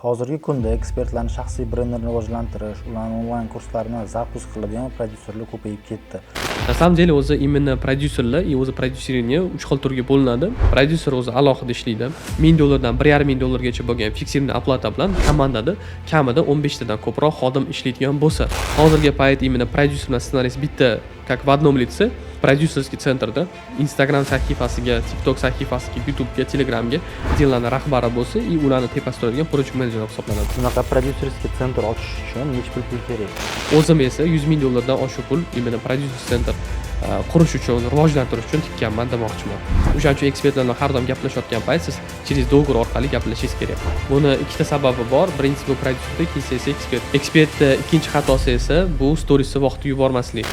hozirgi kunda ekspertlarni shaxsiy brendini rivojlantirish ularni onlayn kurslarini запуск qiladigan prodyuserlar ko'payib ketdi. На самом деле o'zi именно prodyuserlar и o'zi prodyusирование uch xil turga bo'linadi. Prodyuser o'zi alohida ishlaydi. Ming dollardan bir yarim ming dollargacha bo'lgan fiksirованный оплата bilan komandada kamida o'n beshtadan ko'proq xodim ishlaydigan bo'lsa. Hozirgi payt именно prodyuser bilan ssenarist bitta как в одном лице prodyuserskiy sentrda instagram sahifasiga tiktok sahifasiga youtubega telegramga отделlarni rahbari bo'lsa и ularni tepasida turadigan project menejer hisoblanadi. Bunaqa prodyuserskiy sentr ochish uchun nechi pul pul kerak. O'zim esa yuz ming dollardan oshiq pul именно prodyuser uh, qurish uchun rivojlantirish uchun tikkanman demoqchiman. O'shaning uchun ekspertlar bilan har doim gaplashayotgan payt siz через договор orqali gaplashishingiz kerak. Buni ikkita sababi bor. Birinchisi bu prodyuser ikkinchisi esa ekspert. Ekspertni ikkinchi xatosi esa bu storiesni vaqtida yubormaslik.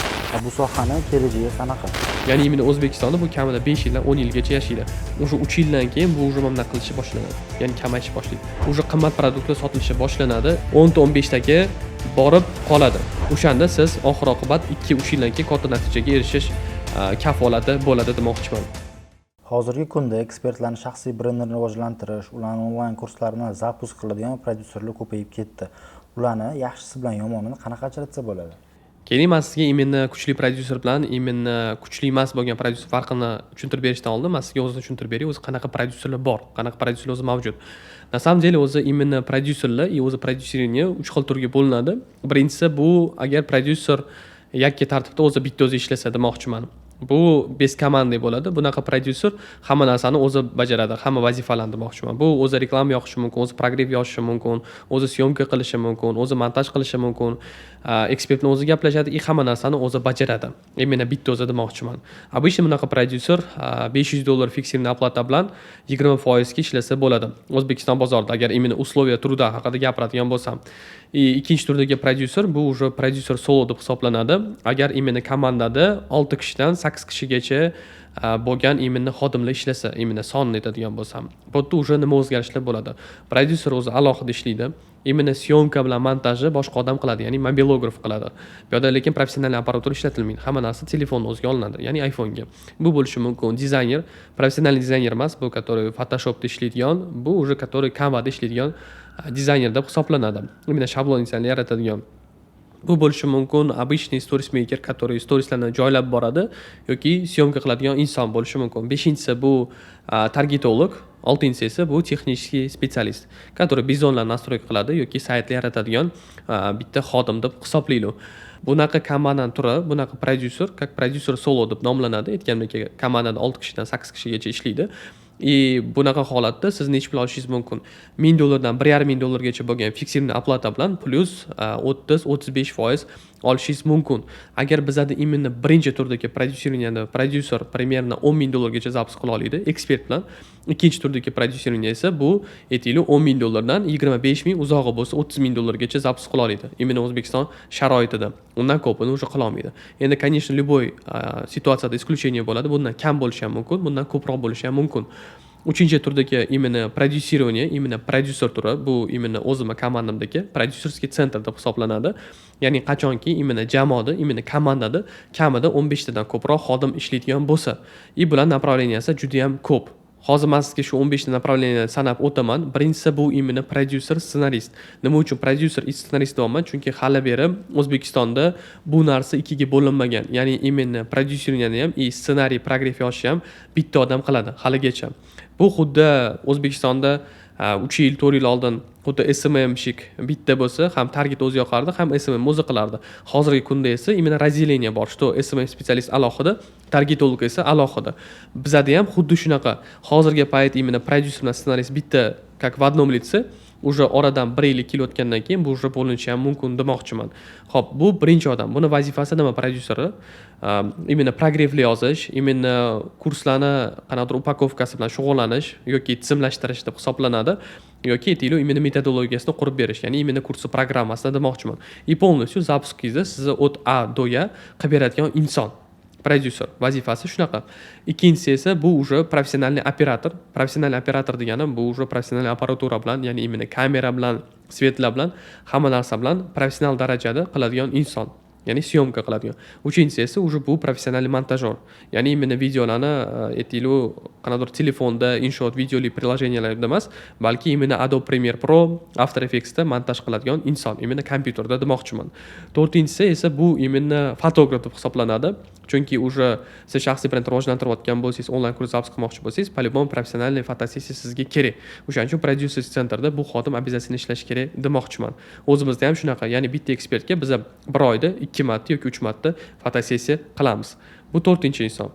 Bu sohani kelajagi qanaqa ya'ni именно o'zbekistonda bu kamida besh yildan o'n yilgacha yashaydi. Уже uch yildan keyin bu уже mana qilishni boshlanadi. Ya'ni kamayishni boshlaydi. Уже qimmat produktlar sotilishi boshlanadi. O'nta o'n beshtaga borib qoladi. O'shanda siz oxir oqibat ikki uch yildan keyin katta natijaga erishish kafolati bo'ladi demoqchiman hozirgi kunda ekspertlarni shaxsiy brendini rivojlantirish ularni onlayn kurslarini запуск qiladigan prodyuserlar ko'payib ketdi. Ularni yaxshisi bilan yomonini qanaqa ajratsa bo'ladi? Keling man sizga именно kuchli prodyuser bilan именно kuchli emas bo'lgan prodyuser farqini tushuntirib berishdan oldin man sizga o'zini tushuntirib beray o'zi qanaqa prodyuserlar bor qanaqa prodyuserlar o'zi mavjud. На самом деле o'zi именно prodyuserlar и o'zi prodyusирование uch xil turga bo'linadi. Birinchisi bu agar prodyuser yakka tartibda o'zi bitta o'zi ishlasa demoqchiman. Bu без команды bo'ladi. Bunaqa prodyuser hamma narsani o'zi bajaradi hamma vazifalarni demoqchiman bu o'zi reklama yoqishi mumkin o'zi progrev yozishi mumkin o'zi syomka qilishi mumkin o'zi montaj qilishi mumkin uh, ekspertni o'zi gaplashadi и hamma narsani o'zi bajaradi. E, именно bitta o'zi demoqchiman. Обычно bunaqa prodyuser uh, besh yuz dollar fiksirованный оплата bilan yigirma foizga ishlasa bo'ladi. O'zbekiston bozorida agar e, именно условия труда haqida gapiradigan bo'lsam и ikkinchi turdagi prodyuser bu уже prodyuser solo deb hisoblanadi. Agar именно komandada olti kishidan sakkiz kishigacha e, bo'lgan именно xodimlar ishlasa именно sonni aytadigan bo'lsam bu yerda уже nima o'zgarishlar bo'ladi? Prodyuser o'zi alohida ishlaydi именно syomka bilan montajni boshqa odam qiladi ya'ni mobilograf qiladi. Bu yerda lekin professional apparatura ishlatilmaydi hamma narsa telefonni o'ziga olinadi ya'ni iphonega. Bu bo'lishi mumkin. Dizayner professional dizayner emas bu который photoshopda ishlaydigan bu уже который canvada ishlaydigan e, dizayner deb hisoblanadi. Именно shablon yaratadigan bu bo'lishi mumkin. Обычный stories maker который storieslarni joylab boradi yoki syomka qiladigan inson bo'lishi mumkin. Beshinchisi bu targetolog oltinchisi esa bu texnический specialist который bizonlarni настройка qiladi yoki saytni yaratadigan bitta xodim deb hisoblaydi. Bunaqa komandadan turi bunaqa prodyuser как продюсер solo deb nomlanadi. Aytganimdek komandada olti kishidan sakkiz kishigacha ishlaydi. И bunaqa holatda siz necha pul olishingiz mumkin. Ming dollardan bir yarim ming dollargacha bo'lgan fiksirованный оплата bilan plyus e, o'ttiz o'ttiz besh foiz olishingiz mumkin. Agar bizada именно birinchi turdagi prodyuseringani prodyuser примерно o'n ming dollargacha запис qila oladi ekspert bilan. Ikkinchi turdagi prodyusering esa bu aytaylik o'n ming dollardan yigirma besh ming uzog'i bo'lsa o'ttiz ming dollargacha запис qila oladi именно o'zbekiston sharoitida. Undan ko'pini уже qilolmaydi endi конечно любой situatsiyada исключение bo'ladi. Bundan kam bo'lishi ham mumkin bundan ko'proq bo'lishi ham mumkin. Uchinchi turdagi именно продюсирование именно prodyuser turi bu именно o'zimni komandamdagi prodyuserskiy sentr deb hisoblanadi. Ya'ni qachonki именно jamoada именно komandada kamida o'n beshtadan ko'proq xodim ishlaydigan bo'lsa и bular направленияsi judayam ko'p. Hozir man sizga shu o'n beshta направление sanab o'taman. Birinchisi bu именно prodyuser ssenarist. Nima uchun prodyuser и ssenarist deyapman? Chunki hali beri o'zbekistonda bu narsa ikkiga bo'linmagan. Ya'ni именно prodyuseringani ham и ssenariy progrev yozishni ham bitta odam qiladi haligacha. Bu xuddi uh, o'zbekistonda uh, uch yil to'rt yil oldin xuddi smmshik bitta bo'lsa ham target o'zi yoqardi ham smm o'zi qilardi. Hozirgi kunda esa именно разделение bor что smm specialist alohida targetolog esa alohida. Bizada ham xuddi shunaqa. Hozirgi payt именно prodyuser bilan ssenarist bitta как в одном лице уже oradan bir yil ikki yil o'tgandan keyin bu уже bo'linishi ham mumkin demoqchiman. Ho'p bu birinchi odam. Buni vazifasi nima prodyuseri? Ehm, именно progrevli yozish именно kurslarni qanaqadir upakovkasi bilan shug'ullanish yoki tizimlashtirish deb hisoblanadi yoki aytaylik именно metodologiyasini qurib berish ya'ni именно kursi programmasini demoqchiman. И полностью запусkingizni sizni от a до я qilib beradigan inson. Prodyuser vazifasi shunaqa ikkinchisi esa bu уже professionalniy operator professionalniy operator degani bu уже professionalniy apparatura bilan ya'ni именно kamera bilan svetlar bilan hamma narsa bilan professional darajada qiladigan inson ya'ni syomka qiladigan uchinchisi esa уже bu professional montajyor ya'ni именно videolarni aytaylik qanaqadir telefonda inshoot videoli приложенияларда emas balki именно adobe premiere pro after effectsda montaj qiladigan inson именно kompyuterda demoqchiman to'rtinchisi esa bu именно fotograf deb hisoblanadi chunki уже siz shaxsiy brend rivojlantirayotgan bo'lsangiz onlayn kurs zapus qilmoqchi bo'lsangiz по любому professionalniy fotosessiya sizga kerak o'shaning uchun prodyuser sentrda bu xodim обязательно ishlashi kerak demoqchiman o'zimizda ham shunaqa ya'ni bitta ekspertga biza bir oyda ikki marta yoki uch marta fotosessiya qilamiz. Bu to'rtinchi inson.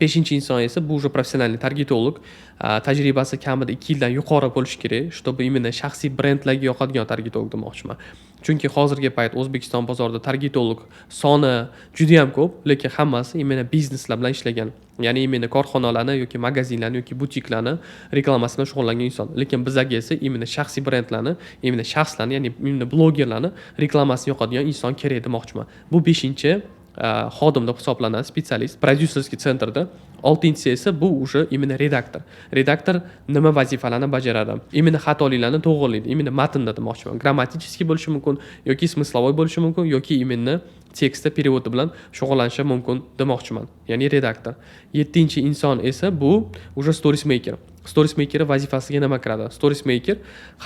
Beshinchi inson esa bu уже профессиональный targetolog tajribasi kamida ikki yildan yuqori bo'lishi kerak. Чтобы именно shaxsiy brendlarga yoqadigan targetolog demoqchiman. Chunki hozirgi payt o'zbekiston bozorida targetolog soni judayam ko'p lekin hammasi именно bizneslar bilan ishlagan. Ya'ni именно korxonalarni yoki magazinlarni yoki butiklarni reklamasi bilan shug'ullangan inson. Lekin bizaga esa именно shaxsiy brendlarni именно shaxslarni ya'ni именно blogerlarni reklamasini yoqadigan inson kerak demoqchiman. Bu beshinchi xodim deb hisoblanadi spetsialist prodyuserskiy sentrda oltinchisi esa bu уже именно redaktor redaktor nima vazifalarni bajaradi именно xatoliklarni to'g'irlaydi именно matnda demoqchiman grammatический bo'lishi mumkin yoki смысловой bo'lishi mumkin yoki именно tekstda переводи bilan shug'ullanishi mumkin demoqchiman ya'ni redaktor yettinchi inson esa bu уже stories maker stories maker vazifasiga nima kiradi stories maker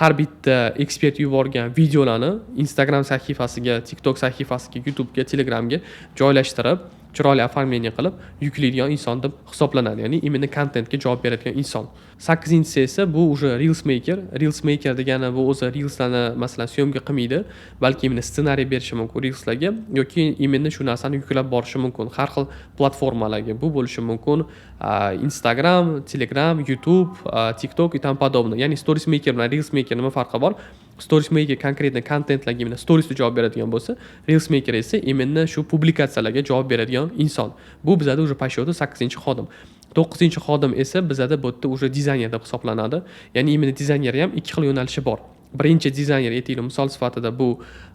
har bitta ekspert yuborgan videolarni instagram sahifasiga tiktok sahifasiga youtubega telegramga joylashtirib chiroyli оформление qilib yuklaydigan inson deb hisoblanadi. Ya'ni именно kontentga javob beradigan inson. Sakkizinchisi esa bu уже reels maker. Reels maker degani bu o'zi reelslarni masalan syomka qilmaydi balki именно ssenariy berishi mumkin reelslarga yoki именно shu narsani yuklab borishi mumkin. Har xil platformalarga bu bo'lishi mumkin. Instagram telegram youtube tiktok и тому подобное ya'ni stories maker bilan reels maker nima farqi bor? Stories maker konkretно kontentlarga именно storiesga javob beradigan bo'lsa reels maker esa именно shu publikatsiyalarga javob beradigan inson. Bu bizada уже по счету sakkizinchi xodim. To'qqizinchi xodim esa bizada bu yerda уже dizayner deb hisoblanadi. Ya'ni именно dizaynerni ham ikki xil yo'nalishi bor. Birinchi dizayner aytaylik misol sifatida bu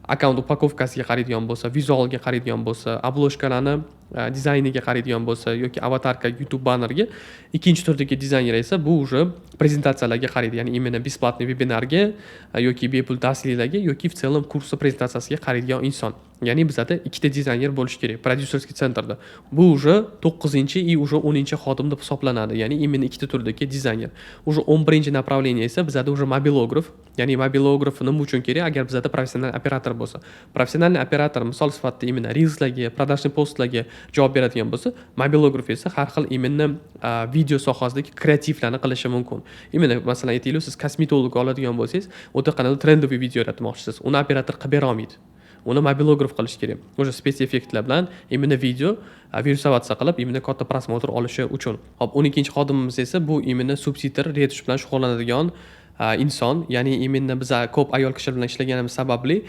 akkaunt upakovkasiga qaraydigan bo'lsa vizualga qaraydigan bo'lsa obloshkalarni Э, dizayniga qaraydigan bo'lsa yoki avatarka youtube bannerga ikkinchi turdagi dizayner esa bu уже prezentatsiyalarga qaraydi. Ya'ni именно бесплатный vebinarga э, yoki bepul darsliklarga yoki в целом kursi prezentatsiyasiga qaraydigan inson. Ya'ni bizada ikkita dizayner bo'lishi kerak prodyuserskiy sentrda bu уже to'qqizinchi и уже o'ninchi xodim deb hisoblanadi. Ya'ni именно ikkita turdagi dizayner. Уже o'n birinchi направление esa bizada уже mobilograf ya'ni mobilograf nima uchun kerak agar bizada professional operator bo'lsa. Professional operator misol sifatida именно reelslarga продажный postlarga javob beradigan bo'lsa mobilograf esa har xil именно video sohasidagi kreativlarni qilishi mumkin. Именно masalan aytaylik siz kosmetolog oladigan bo'lsangiz o'ta qandaydir trendoviy video yaratmoqchisiz. Uni operator qilib bera olmaydi. Uni mobilograf qilish kerak. Уже spets effektlar bilan именно video virusovatsiya qilib именно katta prosmotr olishi uchun. Hop o'n ikkinchi xodimimiz esa bu именно subtitr retush bilan shug'ullanadigan inson ya'ni именно biza ko'p ayol kishilar bilan ishlaganimiz sababli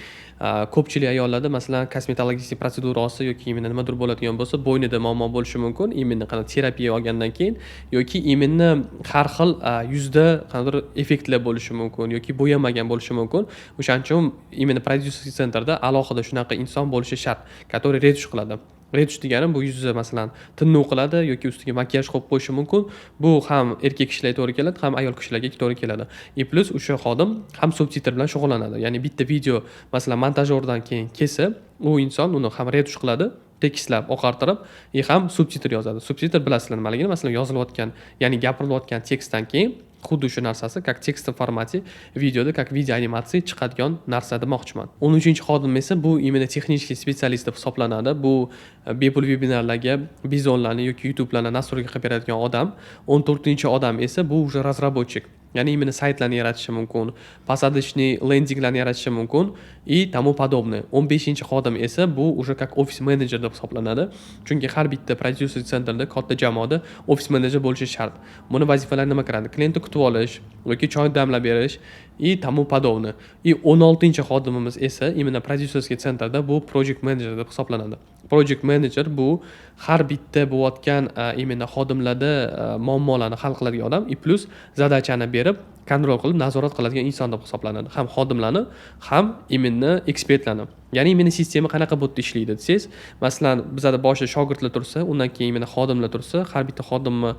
ko'pchilik ayollarda masalan kosmetologik protsedura olsa yoki именно nimadir bo'ladigan bo'lsa bo'ynida muammo bo'lishi mumkin. Именно qanaqa terapiya olgandan keyin yoki именно har xil yuzda qanaqadir effektlar bo'lishi mumkin yoki bo'yamagan bo'lishi mumkin. O'shaning uchun именно продюсерский sentrda alohida shunaqa inson bo'lishi shart который retush qiladi. Retush degani bu yuzni masalan tinnuv qiladi yoki ustiga makiyaj qo'yib qo'yishi mumkin. Bu ham erkak kishilarga to'g'ri keladi ham ayol kishilarga to'g'ri keladi. E и plyus o'sha xodim ham subtitr bilan shug'ullanadi. Ya'ni bitta video masalan montajyordan keyin kesib u inson uni ham retush qiladi tekislab oqartirib и ham subtitr yozadi. Subtitr bilasizlar nimaligini? Masalan yozilayotgan ya'ni gapirilayotgan tekstdan keyin xuddi shu narsasi как tekstni formati videoda как video animatsiya chiqadigan narsa demoqchiman. O'n uchinchi xodim esa bu именно texnicheskiy специалист deb hisoblanadi. Bu э, bepul vebinarlarga bizonlarni yoki youtubelarni nastroyka qilib beradigan odam o'n to'rtinchi odam esa bu уже разработчик. Ya'ni именно saytlarni yaratishi mumkin посадочный lendinglarni yaratishi mumkin и тому подобное. O'n beshinchi xodim esa bu уже как ofis menejer deb hisoblanadi chunki har bitta prodyuser sentrda katta jamoada ofis menejer bo'lishi shart buni vazifalari nima kiradi klientni kutib olish yoki choy damlab berish и тому подобное. И o'n oltinchi xodimimiz esa именно prodyuserskiy sentrda bu project manager deb hisoblanadi project manager bu har bitta bo'layotgan e, именно xodimlarda e, muammolarni hal qiladigan odam. И plyus задачani berib kontrol qilib nazorat qiladigan inson deb hisoblanadi. Ham xodimlarni ham imенно ekspertlarni. Ya'ni imенно sistema qanaqa bu ishlaydi desangiz masalan bizada boshida shogirdlar tursa undan keyin imенно xodimlar tursa har bitta xodimni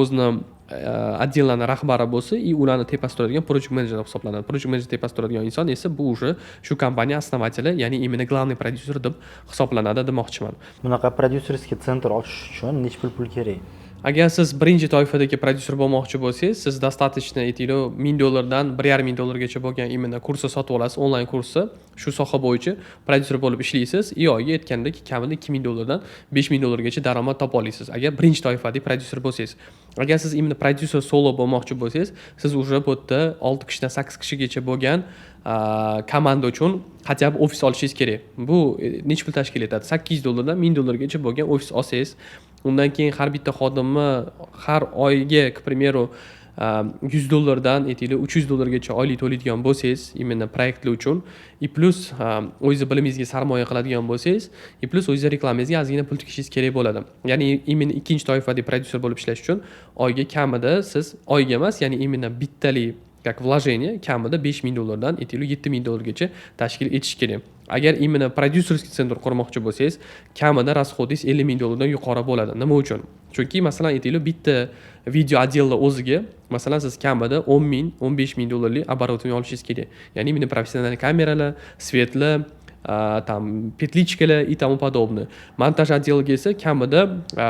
o'zini e, отделlarni rahbari bo'lsa и ularni tepasida turadigan project menejer deb hisoblanadi. Project menejer tepasida turadigan inson esa bu уже shu kompaniya основатели ya'ni именно главный продюсер deb hisoblanadi demoqchiman. Bunaqa prodyuserskiy sentr ochish uchun necha pul pul kerak? Agar siz birinchi toifadagi prodyuser bo'lmoqchi bo'lsangiz siz достаточно aytaylik ming dollardan bir yarim ming dollargacha bo'lgan именно kursni sotib olasiz onlayn kursni shu soha bo'yicha prodyuser bo'lib ishlaysiz. И oyiga aytgandek kamida ikki ming dollardan besh ming dollargacha daromad topa olasiz agar birinchi toifadagi prodyuser bo'lsangiz. Agar siz именно prodyuser solo bo'lmoqchi bo'lsangiz siz уже bu yerda olti kishidan sakkiz kishigacha bo'lgan komanda uchun хотя бы ofis olishingiz kerak. Bu e, necha pul tashkil etadi? Sakkiz yuz dollardan ming dollargacha bo'lgan ofis olsangiz undan keyin har bitta xodimni har oyga к примеру yuz dollardan aytaylik uch yuz dollargacha oylik to'laydigan bo'lsangiz именно проектlar uchun и plyus o'zizni bilimingizga sarmoya qiladigan bo'lsangiz и plyus o'zizni reklamangizga ozgina pul tikishingiz kerak bo'ladi. Ya'ni именно ikkinchi toifadagi prodyuser bo'lib ishlash uchun oyga kamida siz oyga emas ya'ni именно bittalik как вложение kamida besh ming dollardan aytaylik yetti ming dollargacha tashkil etish kerak. Agar именно prodyuserskiy sentr qurmoqchi bo'lsangiz kamida расходingiz ellik ming dollardan yuqori bo'ladi. Nima uchun? Chunki masalan aytaylik bitta video отделni o'ziga masalan siz kamida o'n ming o'n besh ming dollarlik оборудование olishingiz kerak. Ya'ni именно professional kameralar svetlar там petlichkalar и тому подобное. Montaj отделiga esa kamida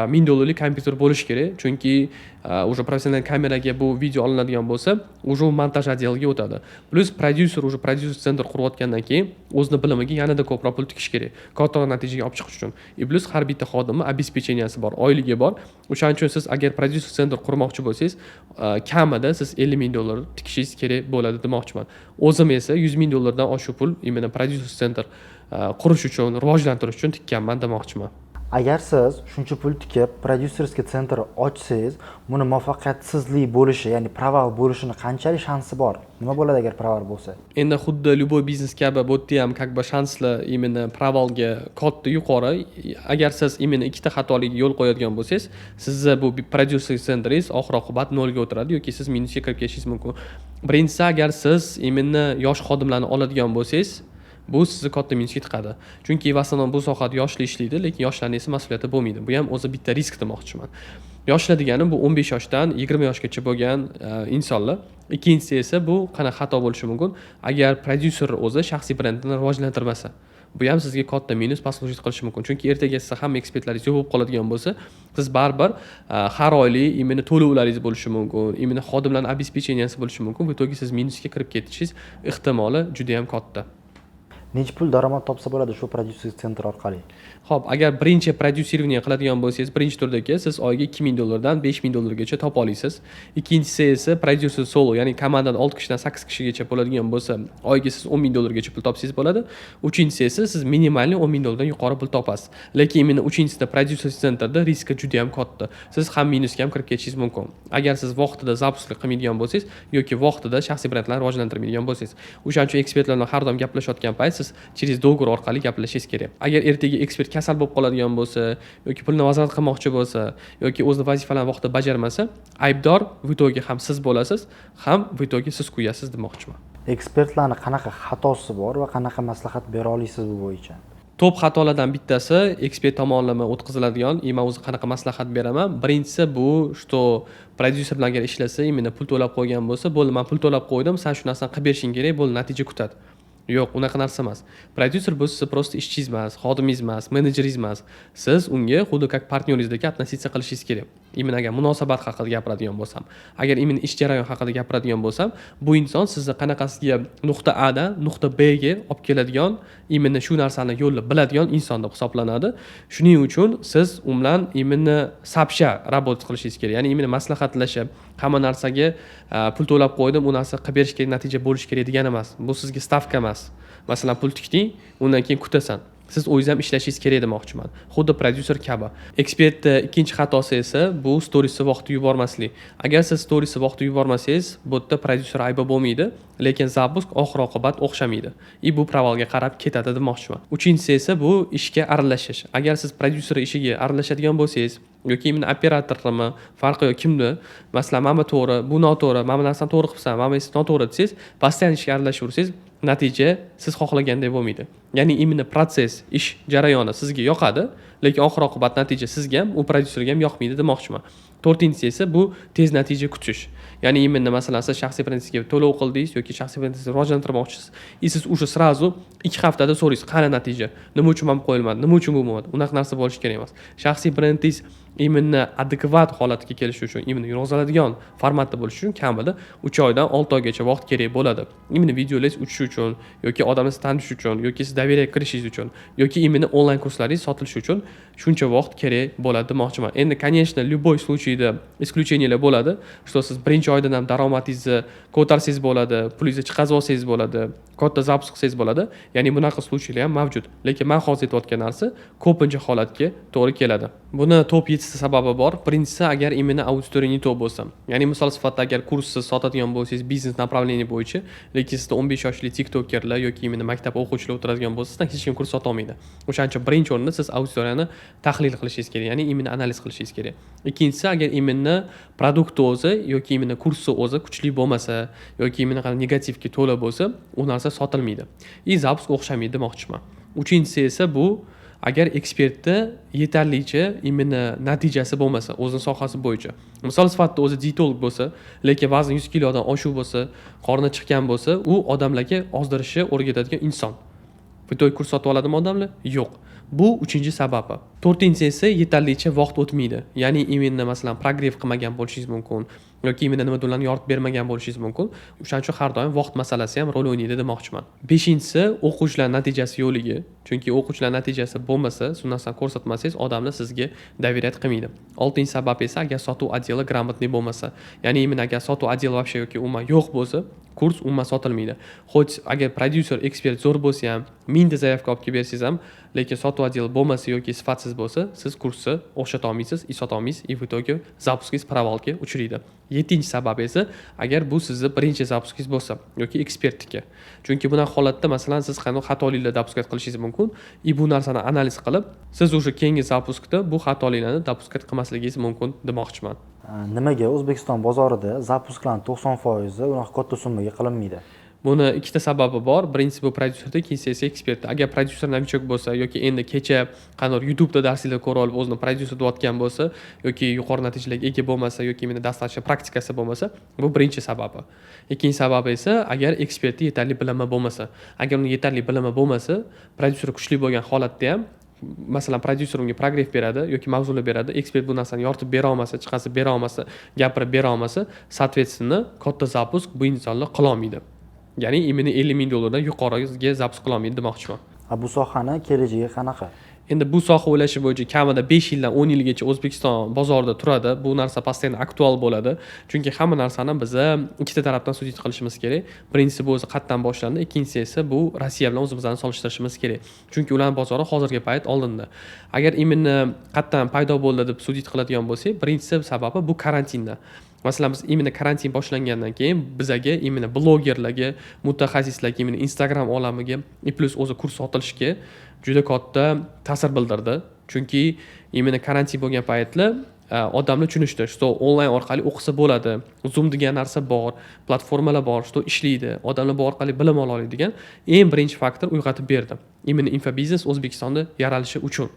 ming dollarlik kompyuter bo'lishi kerak. Chunki уже professional kameraga bu video olinadigan bo'lsa уже montaj отделga o'tadi plyus prodyuser уже prodyuser sentr qurayotgandan keyin o'zini bilimiga yanada ko'proq pul tikish kerak kattaroq natijaga olib chiqish uchun и plyus har bitta xodimni обеспеченияsi bor oyligi bor o'shaning uchun siz agar prodyuser sentr qurmoqchi bo'lsangiz kamida siz ellik ming dollar tikishingiz kerak bo'ladi demoqchiman o'zim esa yuz ming dollardan oshiq pul именно prodyuser sentr qurish uchun rivojlantirish uchun tikkanman demoqchiman agar siz shuncha pul tikib prodyuserskiy sentr ochsangiz buni muvaffaqiyatsizlik bo'lishi ya'ni proval bo'lishini qanchalik shansi bor? Nima bo'ladi agar proval bo'lsa? Endi xuddi любой biznes kabi bu yerda ham как бы shanslar именно provalga katta yuqori. Agar siz именно ikkita xatolikka yo'l qo'yadigan bo'lsangiz sizni bu prodyuser sentringiz oxir oqibat nolga o'tiradi yoki siz minusga kirib ketishingiz mumkin. Birinchisi agar siz именно yosh xodimlarni oladigan bo'lsangiz bu sizni katta minusga tiqadi chunki в основном bu sohada yoshlar ishlaydi lekin yoshlarni esa mas'uliyati bo'lmaydi. Bu ham o'zi bitta risk demoqchiman. Yoshlar degani bu o'n besh yoshdan yigirma yoshgacha bo'lgan e, insonlar. Ikkinchisi esa bu qanaqa xato bo'lishi mumkin? Agar prodyuser o'zi shaxsiy brendini rivojlantirmasa bu ham sizga katta minus послужить qilishi mumkin. Chunki ertaga sizni hamma ekspertlaringiz yo'q bo'lib qoladigan bo'lsa siz baribir e, har oylik именно to'lovlaringiz bo'lishi mumkin именно xodimlarni обеспеченияsi bo'lishi mumkin. В итоге siz minusga kirib ketishingiz ehtimoli juda yam katta. Necha pul daromad topsa bo'ladi shu prodyuser sentr orqali ho'p agar birinchi prodyusирование qiladigan bo'lsangiz birinchi turdagi siz oyiga ikki ming dollardan besh ming dollargacha topa olasiz ikkinchisi esa prodyuser solo ya'ni komandadan olti kishidan sakkiz kishigacha bo'ladigan bo'lsa oyiga siz o'n ming dollargacha pul topsangiz bo'ladi. Uchinchisi esa siz minimalniy o'n ming dollardan yuqori pul topasiz. Lekin именно uchinchisida prodyuser sentrda riski juda yam katta. Siz ham minusga ham kirib ketishingiz mumkin. Agar siz vaqtida запуск qilmaydigan bo'lsangiz yoki vaqtida shaxsiy brendlarni rivojlantirmaydigan bo'lsangiz o'shaning uchun ekspertlar bilan har doim gaplashayotgan payt siz через договор orqali gaplashishingiz kerak. Agar ertaga ekspert kasal bo'lib qoladigan bo'lsa yoki pulni nazorat qilmoqchi bo'lsa yoki o'zini vazifalarini vaqtida bajarmasa aybdor в итоге ham siz bo'lasiz ham в итоге siz kuyasiz demoqchiman. Ekspertlarni qanaqa xatosi bor va qanaqa maslahat bera olasiz bu bo'yicha? Top xatolardan bittasi ekspert tomonlama o'tkaziladigan и man o'zi qanaqa maslahat beraman? Birinchisi bu что prodyuser bilan agar ishlasa именно pul to'lab qo'ygan bo'lsa bo'ldi man pul to'lab qo'ydim san shu narsani qilib berishing kerak bo'ldi natija kutadi yo'q unaqa narsa emas. Prodyuser bu sizni просто ishchingiz emas xodimingiz emas menejeringiz emas siz unga xuddi как partneringizdek относиться qilishingiz kerak. Именно agar munosabat haqida gapiradigan bo'lsam agar imin ish jarayon haqida gapiradigan bo'lsam bu inson sizni qanaqasiga nuqta a dan nuqta b ga olib keladigan iminni shu narsani yo'lni biladigan inson deb hisoblanadi. Shuning uchun siz u bilan iminni сообща работать qilishingiz kerak. Ya'ni iminni maslahatlashib hamma narsaga e, pul to'lab qo'ydim u narsa qilib berish kerak natija bo'lishi kerak degani emas. Bu sizga stavka emas. Masalan pul tikding undan keyin kutasan. Siz o'zingiz ham ishlashingiz kerak demoqchiman. Xuddi prodyuser kabi ekspertni ikkinchi xatosi esa bu storisni vaqtida yubormaslik. Agar siz storisni vaqtida yubormasangiz bu yerda prodyuser aybi bo'lmaydi lekin запуск oxir oqibat o'xshamaydi. И bu provalga qarab ketadi demoqchiman. Uchinchisi esa bu ishga aralashish. Agar siz prodyuser ishiga aralashadigan bo'lsangiz yoki imенно operatornimi farqi yo'q kimni masalan mana bu to'g'ri bu noto'g'ri mana bu narsani to'g'ri qilibsan mana bu noto'g'ri desangiz постоянно ishga aralashaversangiz natija siz xohlagandek bo'lmaydi. Ya'ni именно protsess ish jarayoni sizga yoqadi lekin oxir oqibat natija sizga ham u prodyuserga ham yoqmaydi demoqchiman. To'rtinchisi esa bu tez natija kutish. Ya'ni именно masalan siz shaxsiy prinsipga to'lov qildingiz yoki shaxsiy prinsipni rivojlantirmoqchisiz и siz уже сразу ikki haftada so'raysiz qani natija nima uchun man qo'yilmadi nima uchun bu bo'lmadi unaqa narsa bo'lishi kerak emas. Shaxsiy brendingiz именно adekvat holatga kelishi uchun именно yurg'iziladigan formatda bo'lishi uchun kamida uch oydan olti oygacha vaqt kerak bo'ladi. Именно videolaringiz uchishi uchun yoki odamlar sizni tanishi uchun yoki siz доверие kirishingiz uchun yoki именно onlayn kurslaringiz sotilishi uchun shuncha vaqt kerak bo'ladi demoqchiman. Endi конечно любой случайda исключениялар bo'ladi. Что siz birinchi oydan ham daromadingizni ko'tarsangiz bo'ladi pulingizni chiqazib olsangiz bo'ladi katta запуск qilsangiz bo'ladi. Ya'ni bunaqa случайlar ham mavjud. Lekin man hozir aytayotgan narsa ko'pincha holatga to'g'ri keladi. Buni top yettita sababi bor. Birinchisi agar именно auditoriya не то bo'lsa. Ya'ni misol sifatida agar kursni sotadigan bo'lsangiz biznes направление bo'yicha lekin sizda o'n besh yoshli tiktokerlar yoki именно maktab o'quvchilar o'tiradigan bo'lsa sizdan hech kim kurs sotolmaydi. O'shaning uchun birinchi o'rinda siz auditoriyani tahlil qilishingiz kerak ya'ni именно analiz qilishingiz kerak. Ikkinchisi agar именно produkti o'zi yoki именно kursi o'zi kuchli bo'lmasa yoki именно negativga to'la bo'lsa u narsa sotilmaydi. И запуск o'xshamaydi demoqchiman. Uchinchisi esa bu agar ekspertni yetarlicha именно natijasi bo'lmasa o'zini sohasi bo'yicha. Misol sifatida o'zi dietolog bo'lsa lekin vazn yuz kilodan oshuv bo'lsa qorni chiqqan bo'lsa u odamlarga ozdirishni o'rgatadigan inson. Bitoy kurs sotib oladimi odamlar? Yo'q. Bu uchinchi sababi. To'rtinchisi esa yetarlicha vaqt o'tmaydi. Ya'ni именно masalan progrev qilmagan bo'lishingiz mumkin. Yoki именно nimadanlarni yoritib bermagan bo'lishingiz mumkin. O'shaning uchun har doim vaqt masalasi ham rol o'ynaydi demoqchiman. Beshinchisi o'quvchilar natijasi yo'qligi. Chunki o'quvchilar natijasi bo'lmasa siz narsani ko'rsatmasangiz odamlar sizga доверять qilmaydi. Oltinchi sabab esa agar sotuv отделi грамотный bo'lmasa ya'ni именно agar sotuv отделi вообще yoki umuman yo'q bo'lsa kurs umuman sotilmaydi. Хоть agar prodyuser ekspert zo'r bo'lsa ham mingta заявка olib kelib bersangiz ham lekin sotuv отделi bo'lmasa yoki sifatsiz bo'lsa siz kursni o'xshata olmaysiz и sota olmaysiz и в итоге запусkingiz провалga uchraydi yettinchi sabab esa agar bu sizni birinchi запусkingiz bo'lsa yoki ekspertniki chunki bunaqa holatda masalan siz qanday xatoliklar допускать qilishingiz mumkin. И bu narsani analiz qilib siz o'sha keyingi zapuskda bu xatoliklarni допускать qilmasligingiz mumkin demoqchiman. Nimaga? O'zbekiston bozorida zapusklarni to'qson foizi unaqa katta summaga qilinmaydi. Buni ikkita sababi bor. Birinchisi bu prodyuserda ikkinchisi esa ekspertda. Agar prodyuser novichok bo'lsa yoki endi kecha qanday youtubeda darsliklar ko'rib olib o'zini prodyuser deyotgan bo'lsa yoki yuqori natijalarga ega bo'lmasa yoki meni достаточно praktikasi bo'lmasa bu birinchi sababi. Ikkinchi sababi esa agar ekspertni yetarli bilimi bo'lmasa. Agar uni yetarli bilimi bo'lmasa prodyuser kuchli bo'lgan holatda ham masalan prodyuser unga progress beradi yoki mavzular beradi ekspert bu narsani yoritib bera olmasa chiqazib bera olmasa gapirib bera olmasa соответственно katta запуск bu insonlar qilolmaydi ya'ni именно ellik ming dollardan yuqoriga zabs qilolmaydi demoqchiman. Bu sohani kelajagi qanaqa? Endi bu soha o'ylashi bo'yicha kamida besh yildan o'n yilgacha o'zbekiston bozorida turadi. Bu narsa постоянно aktual bo'ladi. Chunki hamma narsani biza ikkita tarafdan sudit qilishimiz kerak. Birinchisi bu o'zi qayerdan boshlandi ikkinchisi esa bu rossiya bilan o'zimizni solishtirishimiz kerak. Chunki ularni bozori hozirgi payt oldinda. Agar именно qayerdan paydo bo'ldi deb sudit qiladigan bo'lsak birinchisi sababi bu karantindan masalan biz именно karantin boshlangandan keyin bizaga именно blogerlarga mutaxassislarga именно instagram olamiga и plus o'zi kurs sotilishiga juda katta ta'sir bildirdi. Chunki именно karantin bo'lgan paytlar э, odamlar tushunishdi что onlayn orqali o'qisa bo'ladi zoom degan narsa bor platformalar bor что ishlaydi odamlar bu orqali bilim ola oladi degan eng birinchi faktor uyg'otib berdi. Именно infobiznes o'zbekistonda yaralishi uchun.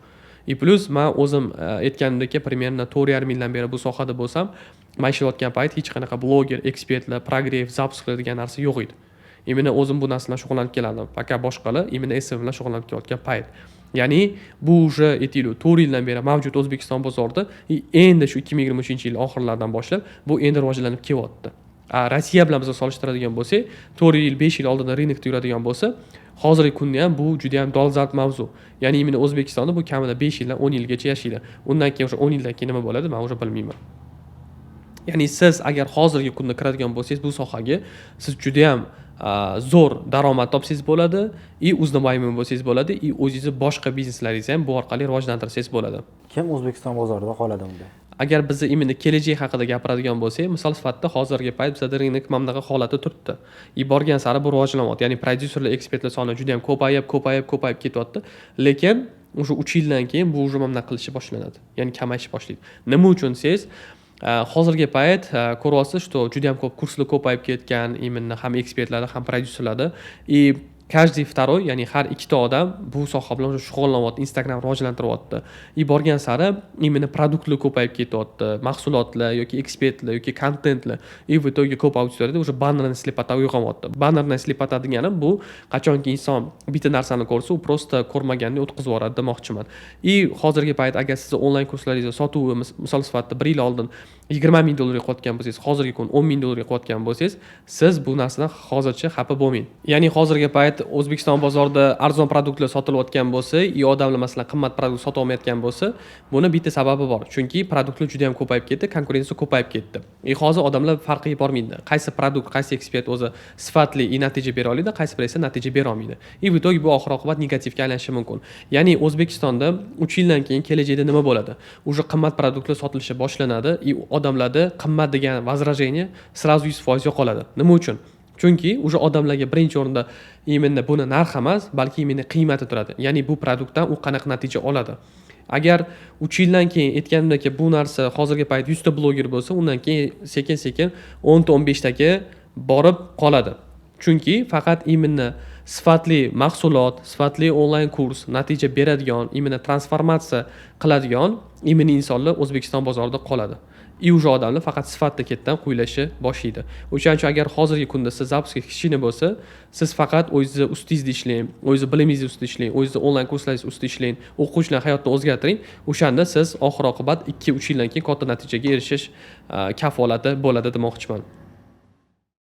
И plyus man o'zim э, aytganimdek примерно to'rt yarim yildan beri bu sohada bo'lsam man ishlayotgan payt hech qanaqa bloger ekspertlar progress zapusklar degan narsa yo'q edi. Именно o'zim bu narsa bilan shug'ullanib kelardim пока boshqalar именно sm bilan shug'ullanib kelayotgan payt. Ya'ni bu уже aytaylik to'rt yildan beri mavjud o'zbekiston bozorida endi shu ikki ming yigirma uchinchi yil oxirlaridan boshlab bu endi rivojlanib kelyapti. Rossiya bilan biz solishtiradigan bo'lsak to'rt yil besh yil oldindan rinokda yuradigan bo'lsa hozirgi kunda ham bu juda yam dolzarb mavzu. Ya'ni именно o'zbekistonda bu kamida besh yildan o'n yilgacha yashaydi. Undan keyin o'sha o'n yildan keyin nima bo'ladi man уже bilmayman. Ya'ni siz agar hozirgi kunda kiradigan bo'lsangiz bu sohaga siz judayam zo'r daromad topsangiz bo'ladi и uznavoymin bo'lsangiz bo'ladi и o'zingizni boshqa bizneslaringizni ham bu orqali rivojlantirsangiz bo'ladi. Kim o'zbekiston bozorida qoladi unda? Agar bizni именно kelajak haqida gapiradigan bo'lsak misol sifatida hozirgi payt bizada rынок mana bunaqa holati turibdi. И borgan sari bu rivojlanyapti ya'ni prodyuserlar ekspertlar soni juda yam ko'payib ko'payib ko'payib ketyapti. Lekin уже uch yildan keyin bu уже mana bunaqa qilishni boshlanadi ya'ni kamayishni boshlaydi. Nima uchun desangiz a, Э, hozirgi payt э, ko'ryapsiz что juda yam ko'p kurslar ko'payib ketgan именно ham ekspertlarda ham prodyuserlarda и каждый второй ya'ni har ikkita odam bu soha bilan shug'ullanyapti instagram rivojlantiryapti и borgan sari именно produktlar ko'payib ketyapti mahsulotlar yoki ekspertlar yoki kontentlar и в итоге ko'p auditoriyada уже bannerni slipota uyg'onyapti bannerni slipota degani bu qachonki inson bitta narsani ko'rsa u просто ko'rmaganda o'tkazib yuboradi demoqchiman и hozirgi payt agar sizni onlayn kurslaringizni sotuvi misol sifatida bir yil oldin yigirma ming dollarga qilayotgan bo'lsangiz hozirgi kun o'n ming dollarga qilayotgan bo'lsangiz siz bu narsadan hozircha xafa bo'lmang ya'ni hozirgi payt o'zbekiston bozorida arzon produktlar sotilayotgan bo'lsa и odamlar masalan qimmat produkt sota olmayotgan bo'lsa buni bitta sababi bor. Chunki produktlar juda yam ko'payib ketdi konkurensiya ko'payib ketdi. И hozir odamlar farqiga bormaydi. Qaysi produkt qaysi ekspert o'zi sifatli и natija bera oladi qaysi biri esa natija bera olmaydi. И в итоге bu oxir oqibat negativga aylanishi mumkin. Ya'ni o'zbekistonda uch yildan keyin kelajakda nima bo'ladi? Уже qimmat produktlar sotilishi boshlanadi и odamlarda qimmat degan возражение сразу yuz foiz yo'qoladi. Nima uchun? Chunki уже odamlarga birinchi o'rinda именно buni narxi emas balki именно qiymati turadi. Ya'ni bu produktdan u qanaqa natija oladi. Agar uch yildan keyin aytganimdek bu narsa hozirgi paytda yuzta bloger bo'lsa undan keyin sekin sekin o'nta o'n beshtaga borib qoladi. Chunki faqat именно sifatli mahsulot sifatli onlayn kurs natija beradigan именно transformatsiya qiladigan именно insonlar o'zbekiston bozorida qoladi. И уже odamlar faqat sifatni ketdan quylashni boshlaydi. O'shaning uchun agar hozirgi kunda siz zapuska kichkina bo'lsa siz faqat o'zingizni ustingizda ishlang o'zizni bilimingizni ustida ishlang o'zizni onlayn kurslaringiz ustida ishlang o'quvchilar hayotini o'zgartiring. O'shanda siz oxir oqibat ikki uch yildan keyin katta natijaga erishish kafolati bo'ladi demoqchiman.